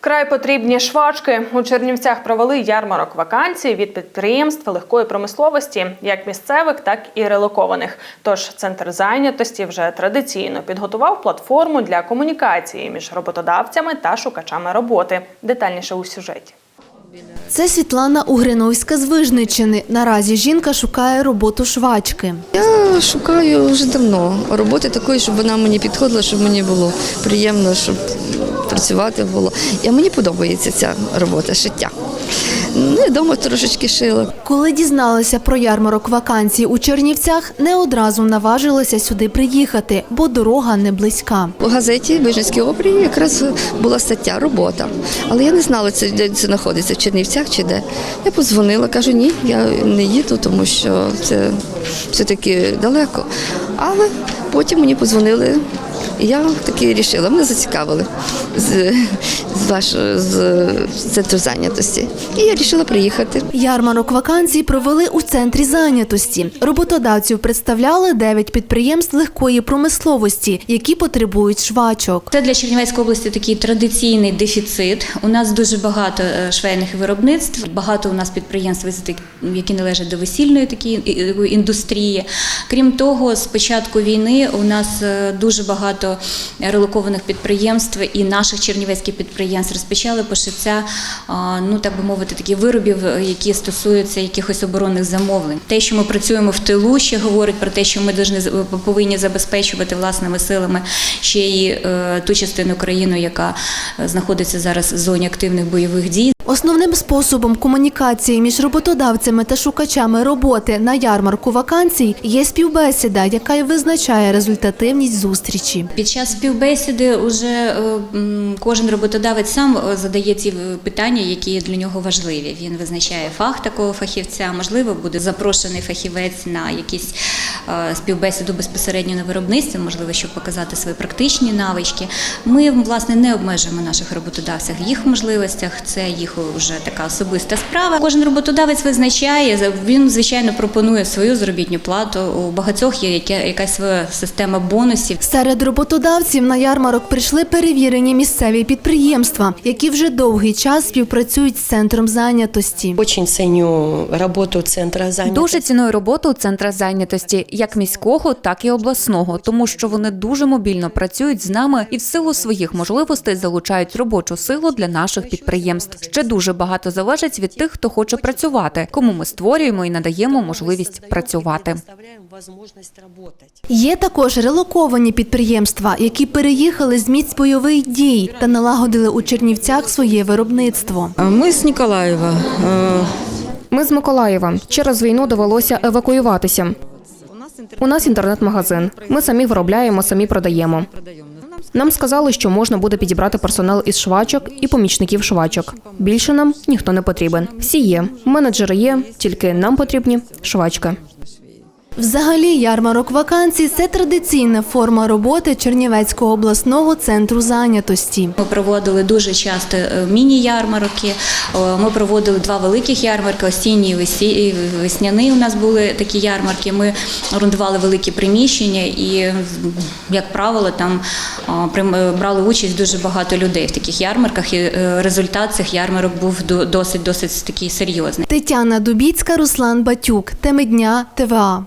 Вкрай потрібні швачки. У Чернівцях провели ярмарок вакансій від підприємств легкої промисловості, як місцевих, так і релокованих. Тож центр зайнятості вже традиційно підготував платформу для комунікації між роботодавцями та шукачами роботи. Детальніше у сюжеті. Це Світлана Угриновська з Вижничини. Наразі жінка шукає роботу швачки. Я шукаю вже давно роботи такої, щоб вона мені підходила, щоб мені було приємно, щоб працювати було. І мені подобається ця робота, шиття. Ну, вдома трошечки шила. Коли дізналася про ярмарок вакансій у Чернівцях, не одразу наважилася сюди приїхати, бо дорога не близька. У газеті Вижницькій опері якраз була стаття робота. Але я не знала, це, де це знаходиться, Чернівцях чи де. Я подзвонила, кажу, ні, я не їду, тому що це все-таки далеко. Але потім мені подзвонили. Я таки вирішила, мене зацікавили з, з вашого з центру зайнятості. І я вирішила приїхати. Ярмарок вакансій провели у центрі зайнятості. Роботодавців представляли 9 підприємств легкої промисловості, які потребують швачок. Це для Чернівецької області такий традиційний дефіцит. У нас дуже багато е, швейних виробництв, багато у нас підприємств, які належать до весільної такої індустрії. Крім того, з початку війни у нас е, дуже багато релокованих підприємств і наших чернівецьких підприємств розпочали пошиття, ну так би мовити, таких виробів, які стосуються якихось оборонних замовлень. Те, що ми працюємо в тилу, ще говорить про те, що ми повинні забезпечувати власними силами ще й е, ту частину країни, яка е, знаходиться зараз в зоні активних бойових дій. Основним способом комунікації між роботодавцями та шукачами роботи на ярмарку вакансій є співбесіда, яка й визначає результативність зустрічі. Під час співбесіди вже кожен роботодавець сам е, задає ці е, питання, які для нього важливі. Він визначає фах такого фахівця. Можливо, буде запрошений фахівець на якісь е, співбесіду безпосередньо на виробництві, можливо, щоб показати свої практичні навички. Ми власне не обмежуємо наших роботодавців в їх можливостях. Це їх вже така особиста справа. Кожен роботодавець визначає. за- Він звичайно пропонує свою заробітну плату. У багатьох є яке- якась своя система бонусів. Серед роботодавців на ярмарок прийшли перевірені місцеві підприємства, які вже довгий час співпрацюють з центром зайнятості. Очень ценю работу центра занятости. Дуже ціную роботу центра зайнятості, як міського, так і обласного, тому що вони дуже мобільно працюють з нами і в силу своїх можливостей залучають робочу силу для наших підприємств. Ще дуже багато залежить від тих, хто хоче працювати, кому ми створюємо і надаємо можливість працювати. Є також релоковані підприємства, які переїхали з місць бойових дій та налагодили у Чернівцях своє виробництво. Ми з Ніколаєва. Е, Ми з Миколаєва. Через війну довелося евакуюватися. У нас інтернет-магазин. Ми самі виробляємо, самі продаємо. Нам сказали, що можна буде підібрати персонал із швачок і помічників швачок. Більше нам ніхто не потрібен. Всі є. Менеджери є, тільки нам потрібні швачки. Взагалі, ярмарок вакансій це традиційна форма роботи Чернівецького обласного центру зайнятості. Ми проводили дуже часто е, міні-ярмарки. Е, Ми проводили два великих ярмарки, осінній і весі- і весняний. У нас були такі ярмарки. Ми орендували великі приміщення, і як правило, там е, брали участь дуже багато людей в таких ярмарках. І результат цих ярмарок був досить досить такий серйозний. Тетяна Дубіцька, Руслан Батюк. Теми дня ТВА.